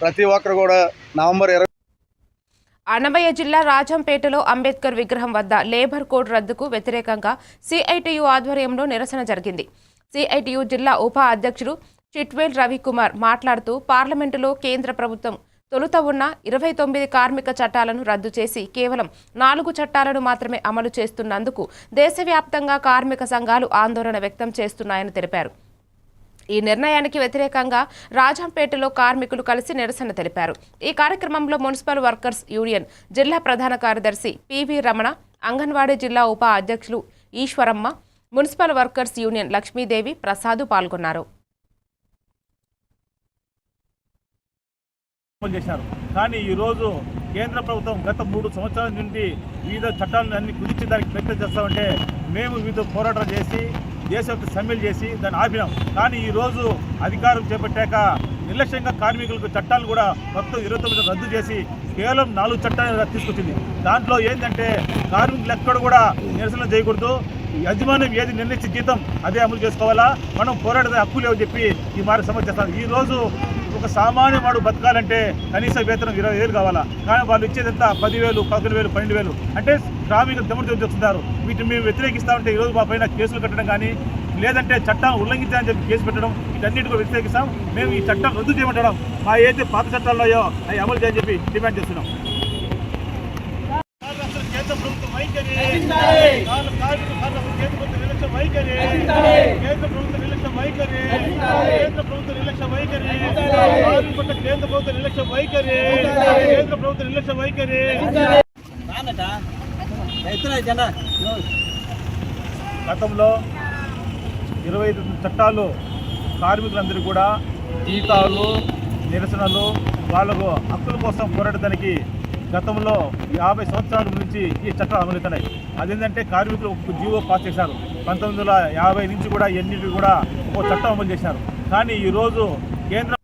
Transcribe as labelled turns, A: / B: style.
A: ప్రతి ఒక్కరు కూడా నవంబర్ ఇరవై
B: అన్నమయ్య జిల్లా రాజంపేటలో అంబేద్కర్ విగ్రహం వద్ద లేబర్ కోడ్ రద్దుకు వ్యతిరేకంగా సిఐటియు ఆధ్వర్యంలో నిరసన జరిగింది. సిఐటియు జిల్లా ఉప అధ్యక్షుడు చిట్వేల్ రవికుమార్ మాట్లాడుతూ పార్లమెంటులో కేంద్ర ప్రభుత్వం తొలుత ఉన్న ఇరవై తొమ్మిది కార్మిక చట్టాలను రద్దు చేసి కేవలం నాలుగు చట్టాలను మాత్రమే అమలు చేస్తున్నందుకు దేశవ్యాప్తంగా కార్మిక సంఘాలు ఆందోళన వ్యక్తం చేస్తున్నాయని తెలిపారు. ఈ నిర్ణయానికి వ్యతిరేకంగా రాజంపేటలో కార్మికులు కలిసి నిరసన తెలిపారు. ఈ కార్యక్రమంలో మున్సిపల్ వర్కర్స్ యూనియన్ జిల్లా ప్రధాన కార్యదర్శి పివి రమణ అంగన్వాడీ జిల్లా ఉప అధ్యక్షులు Eshwaramma municipal workers union Lakshmidevi Prasad పాల్గొన్నారు.
C: చేశారు. కానీ ఈరోజు కేంద్ర ప్రభుత్వం గత మూడు సంవత్సరాల నుండి వివిధ చట్టాలను అన్ని కుదిర్చి దానికి ప్రయత్నం చేస్తామంటే మేము వివిధ పోరాటాలు చేసి దేశవ్యాప్త సమ్మెలు చేసి దాన్ని ఆపినాం. కానీ ఈరోజు అధికారం చేపట్టాక నిర్లక్ష్యంగా కార్మికులకు చట్టాలు కూడా మొత్తం ఇరవై తొమ్మిది రద్దు చేసి కేవలం నాలుగు చట్టాలు తీసుకొచ్చింది. దాంట్లో ఏంటంటే కార్మికులు ఎక్కడ కూడా నిరసన చేయకూడదు. యజమానం ఏది నిర్ణయించే జీతం అదే అమలు చేసుకోవాలా? మనం పోరాడే హక్కు లేవు చెప్పి ఈ మార్గ సమస్య చేస్తాం ఈ రోజు ఒక సామాన్య వాడు బతకాలంటే కనీస వేతనం ఇరవై వేలు కావాలా? కానీ వాళ్ళు ఇచ్చేదంతా పదివేలు పదకొండు వేలు పన్నెండు వేలు అంటే శ్రామికులు దమ్ముడు చెప్తున్నారు వీటిని మేము వ్యతిరేకిస్తామంటే ఈరోజు మా పైన కేసులు కట్టడం కానీ లేదంటే చట్టం ఉల్లంఘించాలని చెప్పి కేసు పెట్టడం వీటన్నిటి కూడా వ్యతిరేకిస్తాం. మేము ఈ చట్టం రద్దు చేయమంటడం మా ఏదైతే పాత చట్టాలు ఉన్నాయో అవి అమలు చేయని చెప్పి డిమాండ్ చేస్తున్నాం. కేంద్ర ప్రభుత్వం వైఖరి కేంద్ర ప్రభుత్వ నిర్లక్ష్య వైఖరి కేంద్ర ప్రభుత్వ నిర్లక్ష్య వైఖరి. కార్మిక పట్ల కేంద్ర ప్రభుత్వ నిర్లక్ష్య వైఖరి. కేంద్ర ప్రభుత్వ నిర్లక్ష్య వైఖరి. గతంలో ఇరవై ఐదు చట్టాలు కార్మికులందరూ కూడా జీతాలు నిరసనలు వాళ్ళకు హక్కుల కోసం పోరాడటానికి గతంలో యాభై సంవత్సరాల నుంచి ఈ చట్టాలు అమలుతున్నాయి అదేంటంటే కార్మికులు ఒక జీవో పాస్ చేశారు. పంతొమ్మిది వందల యాభై నుంచి కూడా ఎన్నిటి కూడా ఒక చట్టం అమలు చేశారు. కానీ ఈరోజు కేంద్ర